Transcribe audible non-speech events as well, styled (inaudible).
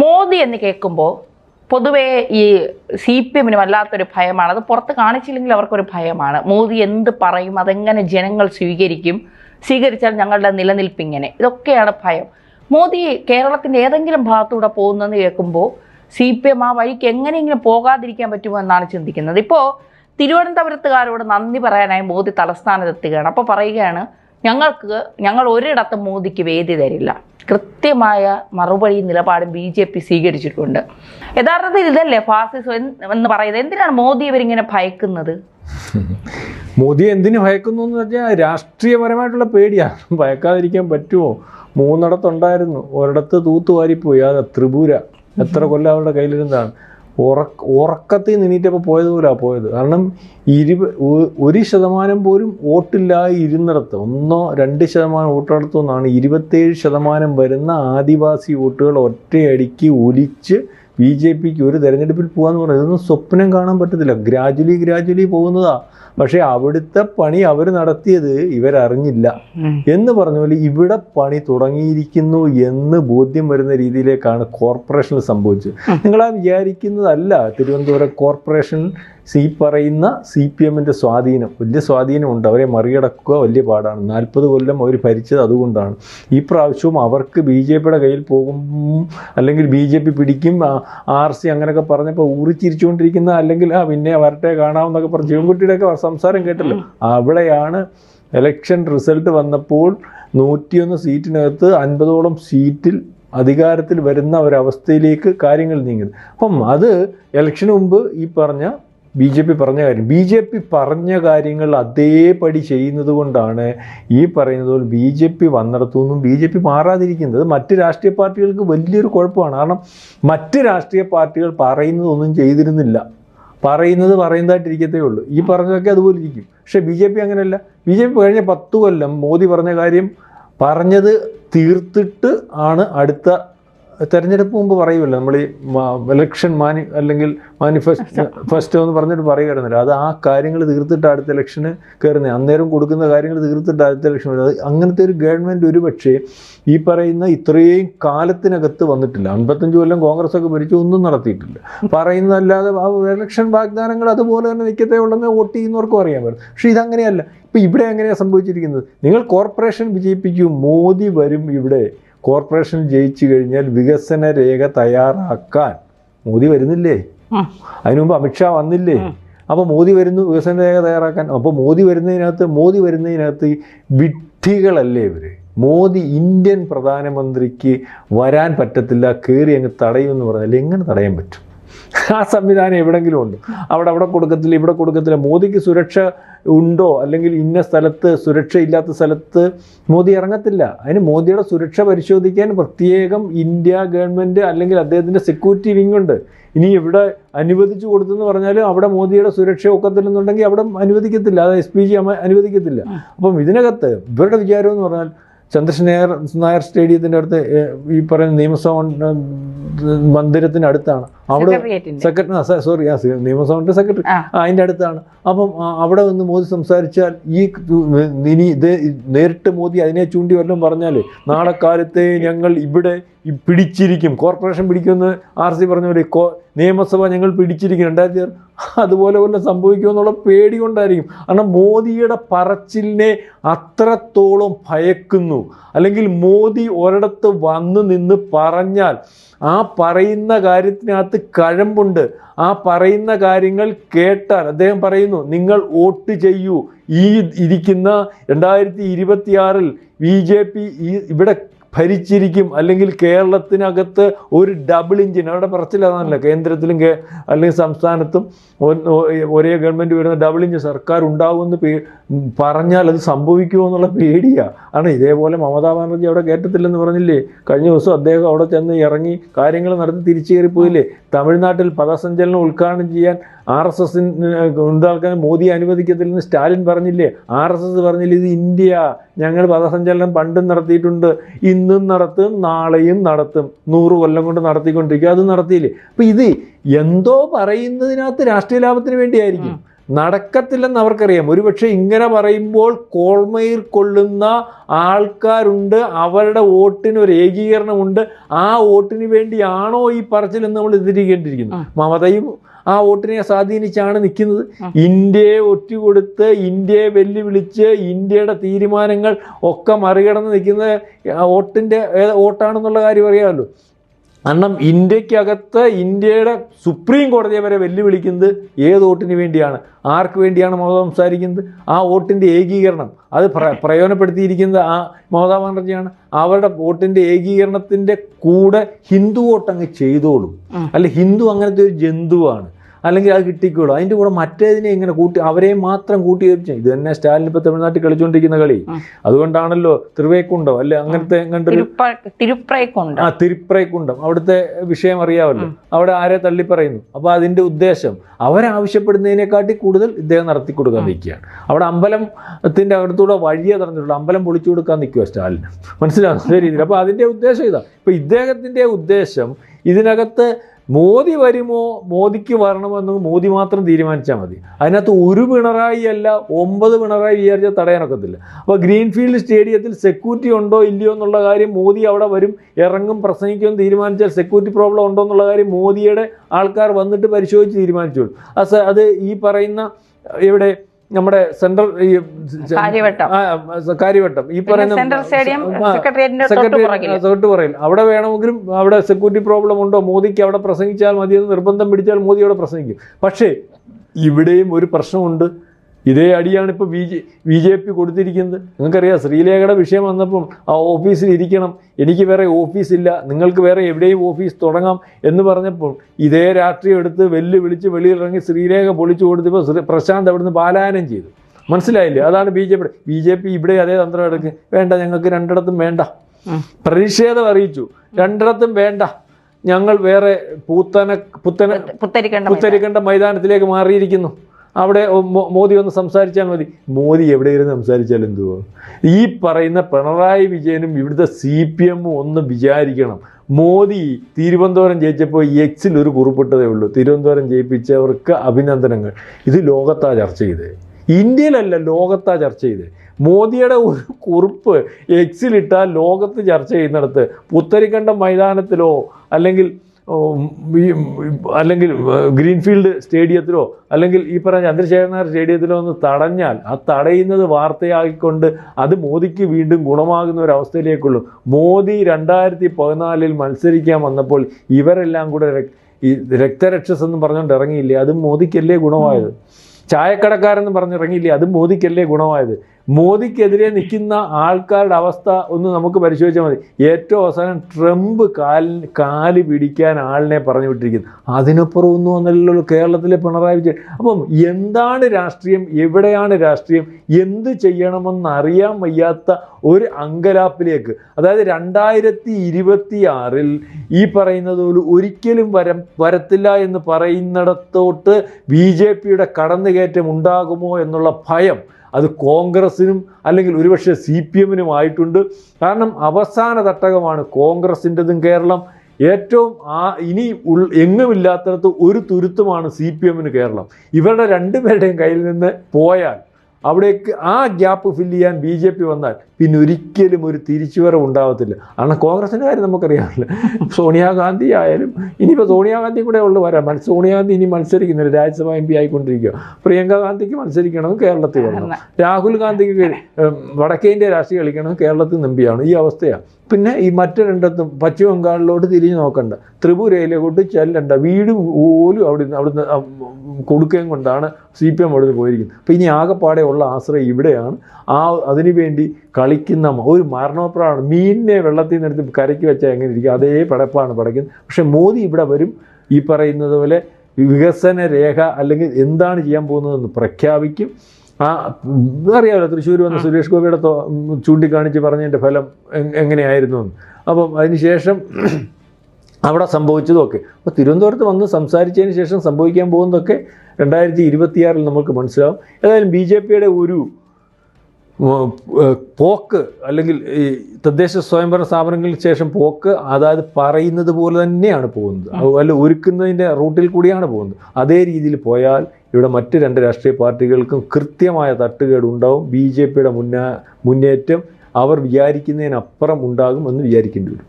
മോദി എന്ന് കേൾക്കുമ്പോൾ പൊതുവേ ഈ സി പി എമ്മിന് വല്ലാത്തൊരു ഭയമാണ്. അത് പുറത്ത് കാണിച്ചില്ലെങ്കിൽ അവർക്കൊരു ഭയമാണ്. മോദി എന്ത് പറയും അതെങ്ങനെ ജനങ്ങൾ സ്വീകരിക്കും സ്വീകരിച്ചാൽ ഞങ്ങളുടെ നിലനിൽപ്പ് ഇങ്ങനെ. ഇതൊക്കെയാണ് ഭയം. മോദി കേരളത്തിന്റെ ഏതെങ്കിലും ഭാഗത്തൂടെ പോകുന്നതെന്ന് കേൾക്കുമ്പോൾ സി പി എം ആ വഴിക്ക് എങ്ങനെയെങ്കിലും പോകാതിരിക്കാൻ പറ്റുമോ എന്നാണ് ചിന്തിക്കുന്നത്. ഇപ്പോൾ തിരുവനന്തപുരത്തുകാരോട് നന്ദി പറയാനായി മോദി തലസ്ഥാനത്തെത്തുകയാണ്. അപ്പോൾ പറയുകയാണ് ഞങ്ങൾക്ക് ഞങ്ങൾ ഒരിടത്ത് മോദിക്ക് വേദി തരില്ല. കൃത്യമായ മറുപടി നിലപാടും ബി ജെ പി സ്വീകരിച്ചിട്ടുണ്ട്. യഥാർത്ഥത്തിൽ ഇതല്ലേ ഫാസിസം എന്ന് പറയുന്നത്? എന്തിനാണ് മോദി ഇവരിങ്ങനെ ഭയക്കുന്നത്? മോദി എന്തിനു ഭയക്കുന്നു എന്ന് വെച്ചാൽ രാഷ്ട്രീയപരമായിട്ടുള്ള പേടിയാണ് ഭയക്കാതിരിക്കാൻ പറ്റുമോ? മൂന്നിടത്തുണ്ടായിരുന്നു. ഒരിടത്ത് തൂത്തുവാരിപ്പോയി. അത് ത്രിപുര. എത്ര കൊല്ലം അവരുടെ കയ്യിലിരുന്നതാണ്. ഉറക്ക ഉറക്കത്തിൽ നിന്നീറ്റപ്പോൾ പോയതുപോലാ പോയത്. കാരണം ഇരുപ ഒരു ശതമാനം പോലും വോട്ടില്ലായി ഇരുന്നിടത്ത് ഒന്നോ രണ്ട് ശതമാനം വോട്ടെടുത്തു നിന്നാണ് ഇരുപത്തേഴ് ശതമാനം വരുന്ന ആദിവാസി വോട്ടുകൾ ഒറ്റയടിക്ക് ഒലിച്ച് ബി ജെ പിക്ക് ഒരു തെരഞ്ഞെടുപ്പിൽ പോകാന്ന് പറയുന്നത് ഇതൊന്നും സ്വപ്നം കാണാൻ പറ്റത്തില്ല. ഗ്രാജുവലി ഗ്രാജുവലി പോകുന്നതാ. പക്ഷേ അവിടുത്തെ പണി അവർ നടത്തിയത് ഇവരറിഞ്ഞില്ല. എന്ന് പറഞ്ഞ പോലെ ഇവിടെ പണി തുടങ്ങിയിരിക്കുന്നു എന്ന് ബോധ്യം വരുന്ന രീതിയിലേക്കാണ് കോർപ്പറേഷനിൽ സംഭവിച്ചത്. നിങ്ങൾ ആ വിചാരിക്കുന്നതല്ല തിരുവനന്തപുരം കോർപ്പറേഷൻ ഈ പറയുന്ന സി പി എമ്മിന്റെ സ്വാധീനം വലിയ സ്വാധീനമുണ്ട്. അവരെ മറികടക്കുക വലിയ പാടാണ്. നാൽപ്പത് കൊല്ലം അവർ ഭരിച്ചത് അതുകൊണ്ടാണ്. ഈ പ്രാവശ്യവും അവർക്ക് ബി ജെ പിയുടെ കയ്യിൽ പോകും അല്ലെങ്കിൽ ബി ജെ പി പിടിക്കും ആർ സി അങ്ങനെയൊക്കെ പറഞ്ഞപ്പോൾ ഊറിച്ചിരിച്ചുകൊണ്ടിരിക്കുന്ന അല്ലെങ്കിൽ ആ പിന്നെ വരട്ടെ കാണാമെന്നൊക്കെ പറഞ്ഞ് ശിവൻകുട്ടിയുടെയൊക്കെ സംസാരം കേട്ടല്ലോ? അവിടെയാണ് എലക്ഷൻ റിസൾട്ട് വന്നപ്പോൾ നൂറ്റിയൊന്ന് സീറ്റിനകത്ത് അൻപതോളം സീറ്റിൽ അധികാരത്തിൽ വരുന്ന ഒരവസ്ഥയിലേക്ക് കാര്യങ്ങൾ നീങ്ങുന്നത് അപ്പം അത് ഇലക്ഷന് മുമ്പ് ഈ പറഞ്ഞ ബി ജെ പി പറഞ്ഞ കാര്യം. ബി ജെ പി പറഞ്ഞ കാര്യങ്ങൾ അതേപടി ചെയ്യുന്നത് കൊണ്ടാണ് ഈ പറയുന്നത് പോലെ ബി ജെ പി വന്നിടത്തുനിന്നും ബി ജെ പി മാറാതിരിക്കുന്നത്. മറ്റ് രാഷ്ട്രീയ പാർട്ടികൾക്ക് വലിയൊരു കുഴപ്പമാണ്. കാരണം മറ്റ് രാഷ്ട്രീയ പാർട്ടികൾ പറയുന്നതൊന്നും ചെയ്തിരുന്നില്ല. പറയുന്നത് പറയുന്നതായിട്ടിരിക്കത്തേ ഉള്ളൂ. ഈ പറഞ്ഞതൊക്കെ അതുപോലെ ഇരിക്കും. പക്ഷേ ബി ജെ പി അങ്ങനെയല്ല. ബി ജെ പി കഴിഞ്ഞ പത്ത് കൊല്ലം മോദി പറഞ്ഞ കാര്യം പറഞ്ഞത് തീർത്തിട്ട് ആണ് അടുത്ത തെരഞ്ഞെടുപ്പ് മുമ്പ് പറയുമല്ലോ നമ്മൾ ഈ ഇലക്ഷൻ മാനി അല്ലെങ്കിൽ മാനിഫെസ്റ്റോ ഫെസ്റ്റോ എന്ന് പറഞ്ഞിട്ട് പറയുമായിരുന്നില്ല. അത് ആ കാര്യങ്ങൾ തീർത്തിട്ട് അടുത്ത ഇലക്ഷന് കയറുന്നത് അന്നേരം കൊടുക്കുന്ന കാര്യങ്ങൾ തീർത്തിട്ട് അടുത്ത ഇലക്ഷൻ വരുന്നത്. അത് അങ്ങനത്തെ ഒരു ഗവൺമെന്റ് ഒരു പക്ഷേ ഈ പറയുന്ന ഇത്രയും കാലത്തിനകത്ത് വന്നിട്ടില്ല. അൻപത്തഞ്ച് കൊല്ലം കോൺഗ്രസ് ഒക്കെ ഭരിച്ചു ഒന്നും നടത്തിയിട്ടില്ല. പറയുന്നതല്ലാതെ ആ ഇലക്ഷൻ വാഗ്ദാനങ്ങൾ അതുപോലെ തന്നെ നിൽക്കത്തേ ഉള്ളെന്ന് വോട്ട് ചെയ്യുന്നവർക്കും അറിയാൻ പറ്റും. പക്ഷേ ഇതങ്ങനെയല്ല. ഇപ്പം ഇവിടെ എങ്ങനെയാണ് സംഭവിച്ചിരിക്കുന്നത്? നിങ്ങൾ കോർപ്പറേഷൻ വിജയിപ്പിക്കും മോദി വരും ഇവിടെ. കോർപ്പറേഷൻ ജയിച്ചു കഴിഞ്ഞാൽ വികസന രേഖ തയ്യാറാക്കാൻ മോദി വരുന്നില്ലേ? അതിനുമുമ്പ് അതിനു മുമ്പ് അമിത്ഷാ വന്നില്ലേ? അപ്പോൾ മോദി വരുന്നു വികസന രേഖ തയ്യാറാക്കാൻ. അപ്പോൾ മോദി വരുന്നതിനകത്ത് മോദി വരുന്നതിനകത്ത് വിഡ്ഢികളല്ലേ ഇവർ മോദി ഇന്ത്യൻ പ്രധാനമന്ത്രിക്ക് വരാൻ പറ്റത്തില്ല കയറി അങ്ങ് തടയുമെന്ന് പറഞ്ഞാൽ എങ്ങനെ തടയാൻ പറ്റും? ആ സംവിധാനം എവിടെങ്കിലും ഉണ്ട്. അവിടെ അവിടെ കൊടുക്കത്തില്ല ഇവിടെ കൊടുക്കത്തില്ല. മോദിക്ക് സുരക്ഷ ഉണ്ടോ? അല്ലെങ്കിൽ ഇന്ന സ്ഥലത്ത് സുരക്ഷയില്ലാത്ത സ്ഥലത്ത് മോദി ഇറങ്ങത്തില്ല. അതിന് മോദിയുടെ സുരക്ഷ പരിശോധിക്കാൻ പ്രത്യേകം ഇന്ത്യ ഗവൺമെന്റ് അല്ലെങ്കിൽ അദ്ദേഹത്തിന്റെ സെക്യൂരിറ്റി വിങ് ഉണ്ട്. ഇനി ഇവിടെ അനുവദിച്ചു കൊടുത്തെന്ന് പറഞ്ഞാൽ അവിടെ മോദിയുടെ സുരക്ഷ ഒക്കത്തില്ലെന്നുണ്ടെങ്കിൽ അവിടെ അനുവദിക്കത്തില്ല. അത് എസ് പി ജി അനുവദിക്കത്തില്ല. അപ്പം ഇതിനകത്ത് ഇവരുടെ വിചാരം എന്ന് പറഞ്ഞാൽ ചന്ദ്രശേഖർ നായർ നായർ സ്റ്റേഡിയത്തിന്റെ അടുത്ത് ഈ പറയുന്ന നിയമസഭ മന്ദിരത്തിന് അടുത്താണ്. അവിടെ സെക്രട്ടറി സോറി ആ നിയമസഭയുടെ സെക്രട്ടറി. അതിന്റെ അടുത്താണ്. അപ്പം അവിടെ നിന്ന് മോദി സംസാരിച്ചാൽ ഈ ഇനി ഇത് നേരിട്ട് മോദി അതിനെ ചൂണ്ടി വല്ലതും പറഞ്ഞാൽ നാളെ കാലത്തെ ഞങ്ങൾ ഇവിടെ പിടിച്ചിരിക്കും. കോർപ്പറേഷൻ പിടിക്കുമെന്ന് ആർ സി പറഞ്ഞ പോലെ കോ നിയമസഭ ഞങ്ങൾ പിടിച്ചിരിക്കും. രണ്ടായിരത്തി അതുപോലെ വല്ലതും സംഭവിക്കുമെന്നുള്ള പേടി കൊണ്ടായിരിക്കും. കാരണം മോദിയുടെ പറച്ചിലിനെ അത്രത്തോളം ഭയക്കുന്നു. അല്ലെങ്കിൽ മോദി ഒരിടത്ത് വന്ന് നിന്ന് പറഞ്ഞാൽ ആ പറയുന്ന കാര്യത്തിനകത്ത് കഴമ്പുണ്ട്. ആ പറയുന്ന കാര്യങ്ങൾ കേട്ടാൽ അദ്ദേഹം പറയുന്നു നിങ്ങൾ വോട്ട് ചെയ്യൂ. ഈ ഇരിക്കുന്ന രണ്ടായിരത്തി ഇരുപത്തിയാറിൽ ബി ജെ പി ഈ ഇവിടെ ഭരിച്ചിരിക്കും. അല്ലെങ്കിൽ കേരളത്തിനകത്ത് ഒരു ഡബിൾ ഇഞ്ചിൻ അവിടെ പറച്ചിലതാണല്ലോ കേന്ദ്രത്തിലും അല്ലെങ്കിൽ സംസ്ഥാനത്തും ഒരേ ഗവൺമെന്റ് വരുന്ന ഡബിൾ ഇഞ്ച് സർക്കാർ ഉണ്ടാകുമെന്ന് പേ പറഞ്ഞാൽ അത് സംഭവിക്കുമോ എന്നുള്ള പേടിയാണ് കാരണം ഇതേപോലെ മമതാ ബാനർജി അവിടെ കയറ്റത്തില്ലെന്ന് പറഞ്ഞില്ലേ? കഴിഞ്ഞ ദിവസം അദ്ദേഹം അവിടെ ചെന്ന് ഇറങ്ങി കാര്യങ്ങൾ നടത്തി തിരിച്ചു കയറിപ്പോയില്ലേ തമിഴ്നാട്ടിൽ പദസഞ്ചലനം ഉദ്ഘാടനം ചെയ്യാൻ ആർ എസ് എസിന് ഉണ്ടാക്കാൻ മോദി അനുവദിക്കത്തില്ലെന്ന് സ്റ്റാലിൻ പറഞ്ഞില്ലേ? ആർ എസ് എസ് പറഞ്ഞില്ല ഇത് ഇന്ത്യ ഞങ്ങൾ പദസഞ്ചലനം പണ്ടും നടത്തിയിട്ടുണ്ട് ഇന്നും നടത്തും നാളെയും നടത്തും. നൂറ് കൊല്ലം കൊണ്ട് നടത്തിക്കൊണ്ടിരിക്കും. അത് നടത്തിയില്ലേ? അപ്പം ഇത് എന്തോ പറയുന്നതിനകത്ത് രാഷ്ട്രീയ ലാഭത്തിന് വേണ്ടിയായിരിക്കും. നടക്കത്തില്ലെന്ന് അവർക്കറിയാം. ഒരുപക്ഷെ ഇങ്ങനെ പറയുമ്പോൾ കോൾമയിൽ കൊള്ളുന്ന ആൾക്കാരുണ്ട് അവരുടെ വോട്ടിന് ഒരു ഏകീകരണമുണ്ട്. ആ വോട്ടിന് വേണ്ടിയാണോ ഈ പറച്ചിലെന്ന് നമ്മൾ തിരികേണ്ടിയിരിക്കുന്നത് മമതയും ആ വോട്ടിനെ സ്വാധീനിച്ചാണ് നിൽക്കുന്നത്. ഇന്ത്യയെ ഒറ്റുകൊടുത്ത് ഇന്ത്യയെ വെല്ലുവിളിച്ച് ഇന്ത്യയുടെ തീരുമാനങ്ങൾ ഒക്കെ മറികടന്ന് നിൽക്കുന്ന വോട്ടിന്റെ ഏത് വോട്ടാണെന്നുള്ള കാര്യം അറിയാമല്ലോ. കാരണം ഇന്ത്യക്കകത്ത് ഇന്ത്യയുടെ സുപ്രീം കോടതിയെ വരെ വെല്ലുവിളിക്കുന്നത് ഏത് വോട്ടിന് വേണ്ടിയാണ്? ആർക്ക് വേണ്ടിയാണ് മമത സംസാരിക്കുന്നത്? ആ വോട്ടിന്റെ ഏകീകരണം. അത് പ്ര പ്രയോജനപ്പെടുത്തിയിരിക്കുന്നത് ആ മമതാ ബാനർജിയാണ്. അവരുടെ വോട്ടിന്റെ ഏകീകരണത്തിന്റെ കൂടെ ഹിന്ദു വോട്ട് അങ്ങ് ചെയ്തോളും അല്ല ഹിന്ദു അങ്ങനത്തെ ഒരു ജന്തുവാണ്. അല്ലെങ്കിൽ അത് കിട്ടിക്കോളും അതിന്റെ കൂടെ മറ്റേതിനെ ഇങ്ങനെ കൂട്ടി അവരെ മാത്രം കൂട്ടി യോജിച്ചു ഇത് തന്നെ സ്റ്റാലിൻ ഇപ്പോൾ തമിഴ്നാട്ടിൽ കളിച്ചുകൊണ്ടിരിക്കുന്ന കളി. അതുകൊണ്ടാണല്ലോ തിരുവേക്കുണ്ടോ? അല്ലെ അങ്ങനത്തെ തിരുപ്പ ആ തിരുപ്രയക്കുണ്ടം അവിടുത്തെ വിഷയം അറിയാമല്ലോ. അവിടെ ആരെ തള്ളി പറയുന്നു അപ്പോൾ അതിന്റെ ഉദ്ദേശം അവരാവശ്യപ്പെടുന്നതിനെക്കാട്ടി കൂടുതൽ ഇദ്ദേഹം നടത്തി കൊടുക്കാൻ നിൽക്കുകയാണ്. അവിടെ അമ്പലത്തിന്റെ അടുത്തൂടെ വഴിയെ തന്നിട്ടുള്ളൂ അമ്പലം പൊളിച്ചു കൊടുക്കാൻ നിൽക്കുക സ്റ്റാലിന്. മനസ്സിലാകുന്ന രീതിയിൽ. അപ്പോൾ അതിന്റെ ഉദ്ദേശം ഇതാ. ഇപ്പോൾ ഇദ്ദേഹത്തിന്റെ ഉദ്ദേശം ഇതിനകത്ത് മോദി വരുമോ? മോദിക്ക് വരണമെന്ന് മോദി മാത്രം തീരുമാനിച്ചാൽ മതി. അതിനകത്ത് ഒരു പിണറായി അല്ല ഒമ്പത് പിണറായി വിചാരിച്ചാൽ തടയാനൊക്കത്തില്ല. അപ്പോൾ ഗ്രീൻഫീൽഡ് സ്റ്റേഡിയത്തിൽ സെക്യൂരിറ്റി ഉണ്ടോ ഇല്ലയോ എന്നുള്ള കാര്യം മോദി അവിടെ വരും ഇറങ്ങും പ്രസംഗിക്കുമെന്ന് തീരുമാനിച്ചാൽ സെക്യൂരിറ്റി പ്രോബ്ലം ഉണ്ടോ എന്നുള്ള കാര്യം മോദിയുടെ ആൾക്കാർ വന്നിട്ട് പരിശോധിച്ച് തീരുമാനിച്ചോളൂ. അത് ഈ പറയുന്ന ഇവിടെ നമ്മുടെ സെൻട്രൽ ഈ കാര്യവട്ടം. ഈ പറയുന്ന സെൻട്രൽ സ്റ്റേഡിയം ആ, തൊട്ട് സെക്രട്ടറി പുറകിൽ. തൊട്ട് പറയില്ല അവിടെ വേണമെങ്കിലും അവിടെ സെക്യൂരിറ്റി പ്രോബ്ലം ഉണ്ടോ? മോദിക്ക് അവിടെ പ്രസംഗിച്ചാൽ മതിയെന്ന് നിർബന്ധം പിടിച്ചാൽ മോദി അവിടെ പ്രസംഗിക്കും. പക്ഷേ ഇവിടെയും ഒരു പ്രശ്നമുണ്ട്. ഇതേ അടിയാണ് ഇപ്പോൾ B J B J P കൊടുത്തിരിക്കുന്നത്. നിങ്ങൾക്കറിയാം ശ്രീലേഖയുടെ വിഷയം വന്നപ്പം ആ ഓഫീസിൽ ഇരിക്കണം എനിക്ക് വേറെ ഓഫീസില്ല നിങ്ങൾക്ക് വേറെ എവിടെയും ഓഫീസ് തുടങ്ങാം എന്ന് പറഞ്ഞപ്പോൾ ഇതേ രാഷ്ട്രീയം എടുത്ത് വെല്ലുവിളിച്ച് വെളിയിലിറങ്ങി ശ്രീലേഖ പൊളിച്ചു കൊടുത്തപ്പോൾ പ്രശാന്ത് അവിടുന്ന് പാലായനം ചെയ്തു. മനസ്സിലായില്ലേ? അതാണ് B J P. B J P ഇവിടെ അതേ തന്ത്രം എടുക്കും. വേണ്ട ഞങ്ങൾക്ക് രണ്ടിടത്തും വേണ്ട. പ്രതിഷേധം അറിയിച്ചു. രണ്ടിടത്തും വേണ്ട. ഞങ്ങൾ വേറെ പൂത്തന പുത്തന പുത്തരിക്കണ്ട മൈതാനത്തിലേക്ക് മാറിയിരിക്കുന്നു. അവിടെ മോദി ഒന്ന് സംസാരിച്ചാൽ മതി. മോദി എവിടെ ഇരുന്ന് സംസാരിച്ചാൽ എന്തുവോ? ഈ പറയുന്ന പിണറായി വിജയനും ഇവിടുത്തെ സി പി എമ്മും ഒന്ന് വിചാരിക്കണം. മോദി തിരുവനന്തപുരം ജയിച്ചപ്പോൾ എക്സിൽ ഒരു കുറിപ്പിട്ടതേ ഉള്ളൂ. തിരുവനന്തപുരം ജയിപ്പിച്ചവർക്ക് അഭിനന്ദനങ്ങൾ. ഇത് ലോകത്താ ചർച്ച ചെയ്തത് ഇന്ത്യയിലല്ല ലോകത്താ ചർച്ച ചെയ്തത് മോദിയുടെ ഒരു കുറിപ്പ് എക്സിലിട്ടാൽ ലോകത്ത് ചർച്ച ചെയ്യുന്നിടത്ത് പുത്തരിക്കണ്ടം മൈതാനത്തിലോ അല്ലെങ്കിൽ അല്ലെങ്കിൽ ഗ്രീൻഫീൽഡ് സ്റ്റേഡിയത്തിലോ അല്ലെങ്കിൽ ഈ പറഞ്ഞ ചന്ദ്രശേഖരൻ നായർ സ്റ്റേഡിയത്തിലോ ഒന്ന് തടഞ്ഞാൽ ആ തടയുന്നത് വാർത്തയാക്കിക്കൊണ്ട് അത് മോദിക്ക് വീണ്ടും ഗുണമാകുന്ന ഒരു അവസ്ഥയിലേക്കുള്ളൂ. മോദി രണ്ടായിരത്തി പതിനാലിൽ മത്സരിക്കാൻ വന്നപ്പോൾ ഇവരെല്ലാം കൂടെ ഈ രക്തരക്ഷസ് എന്ന് പറഞ്ഞുകൊണ്ട് ഇറങ്ങിയില്ലേ? അതും മോദിക്കല്ലേ ഗുണമായത്? ചായക്കടക്കാരെന്ന് പറഞ്ഞിറങ്ങിയില്ലേ അതും മോദിക്കല്ലേ ഗുണമായത്? മോദിക്കെതിരെ നിൽക്കുന്ന ആൾക്കാരുടെ അവസ്ഥ ഒന്ന് നമുക്ക് പരിശോധിച്ചാൽ മതി. ഏറ്റവും അവസാനം ട്രംപ് കാലിന് കാൽ പിടിക്കാൻ ആളിനെ പറഞ്ഞു വിട്ടിരിക്കുന്നു അതിനപ്പുറം ഒന്നും വന്നല്ലോ കേരളത്തിലെ പിണറായി വിജയൻ. അപ്പം എന്താണ് രാഷ്ട്രീയം? എവിടെയാണ് രാഷ്ട്രീയം? എന്ത് ചെയ്യണമെന്ന് അറിയാൻ വയ്യാത്ത ഒരു അങ്കലാപ്പിലേക്ക്. അതായത് രണ്ടായിരത്തി ഇരുപത്തി ആറിൽ ഈ പറയുന്നത് പോലെ ഒരിക്കലും വരം വരത്തില്ല എന്ന് പറയുന്നിടത്തോട്ട് ബി ജെ പിയുടെ കടന്നുകയറ്റം ഉണ്ടാകുമോ എന്നുള്ള ഭയം അത് കോൺഗ്രസിനും അല്ലെങ്കിൽ ഒരുപക്ഷെ സി പി എമ്മിനുമായിട്ടുണ്ട്. കാരണം അവസാന തട്ടകമാണ് കോൺഗ്രസിന്റെതും കേരളം. ഏറ്റവും ആ ഇനി ഉൾ എങ്ങുമില്ലാത്തടത്ത് ഒരു തുരുത്തുമാണ് സി പി എമ്മിന് കേരളം. ഇവരുടെ രണ്ടുപേരുടെയും കയ്യിൽ നിന്ന് പോയാൽ അവിടേക്ക് ആ ഗ്യാപ്പ് ഫില്ല് ചെയ്യാൻ ബി ജെ പി വന്നാൽ പിന്നെ ഒരിക്കലും ഒരു തിരിച്ചുവരവ് ഉണ്ടാവത്തില്ല. കാരണം കോൺഗ്രസിന്റെ കാര്യം നമുക്കറിയാമല്ലോ. സോണിയാഗാന്ധി ആയാലും ഇനിയിപ്പോൾ സോണിയാഗാന്ധി കൂടെ ഉള്ളു വരാം. മത്സ സോണിയാഗാന്ധി ഇനി മത്സരിക്കുന്നില്ല രാജ്യസഭ എം പി ആയിക്കൊണ്ടിരിക്കുക. പ്രിയങ്ക ഗാന്ധിക്ക് മത്സരിക്കണം. കേരളത്തിൽ വരണം. രാഹുൽ ഗാന്ധിക്ക് വടക്കേ ഇന്ത്യ രാഷ്ട്രീയം കളിക്കണം. കേരളത്തിൽ നിന്ന് എം പിയാണ് ഈ അവസ്ഥയാണ് പിന്നെ ഈ മറ്റു രണ്ടത്തും പശ്ചിമ ബംഗാളിലോട്ട് തിരിഞ്ഞു നോക്കണ്ട. കൊണ്ട് ചെല്ലണ്ട. വീട് പോലും അവിടെ അവിടുന്ന് ആ, കൊടുക്കുകയും കൊണ്ടാണ് സി പി എം അവിടുന്ന് പോയിരിക്കുന്നത്. അപ്പോൾ ഇനി ആകെപ്പാടെ ഉള്ള ആശ്രയം ഇവിടെയാണ്. ആ അതിനുവേണ്ടി കളിക്കുന്ന ഒരു മരണോപ്രാണ് മീനിനെ വെള്ളത്തിൽ നിന്ന് എടുത്ത് കരയ്ക്ക് വെച്ചാൽ എങ്ങനെ ഇരിക്കും? അതേ പടപ്പാണ് പടയ്ക്കുന്നത്. പക്ഷേ മോദി ഇവിടെ വരും. ഈ പറയുന്നത് പോലെ വികസന രേഖ അല്ലെങ്കിൽ എന്താണ് ചെയ്യാൻ പോകുന്നതെന്ന് പ്രഖ്യാപിക്കും. ആ അറിയാമല്ലോ തൃശ്ശൂർ വന്ന സുരേഷ് ഗോപിയുടെ ചൂണ്ടിക്കാണിച്ച് പറഞ്ഞതിന്റെ ഫലം എങ്ങനെയായിരുന്നു എന്ന്. അപ്പം അതിനുശേഷം (clears throat) അവിടെ സംഭവിച്ചതൊക്കെ. അപ്പോൾ തിരുവനന്തപുരത്ത് വന്ന് സംസാരിച്ചതിന് ശേഷം സംഭവിക്കാൻ പോകുന്നതൊക്കെ രണ്ടായിരത്തി ഇരുപത്തിയാറിൽ നമുക്ക് മനസ്സിലാവും. ഏതായാലും ബി ജെ പിയുടെ ഒരു പോക്ക് അല്ലെങ്കിൽ ഈ തദ്ദേശ സ്വയംഭരണ സ്ഥാപനങ്ങൾക്ക് ശേഷം പോക്ക് അതായത് പറയുന്നത് പോലെ തന്നെയാണ് പോകുന്നത്. അല്ല ഒരുക്കുന്നതിന്റെ റൂട്ടിൽ കൂടിയാണ് പോകുന്നത്. അതേ രീതിയിൽ പോയാൽ ഇവിടെ മറ്റ് രണ്ട് രാഷ്ട്രീയ പാർട്ടികൾക്കും കൃത്യമായ തട്ടുകേട് ഉണ്ടാവും ബി ജെ പിയുടെ മുന്നേ മുന്നേറ്റം അവർ വിചാരിക്കുന്നതിനപ്പുറം ഉണ്ടാകും എന്ന് വിചാരിക്കേണ്ടി വരും.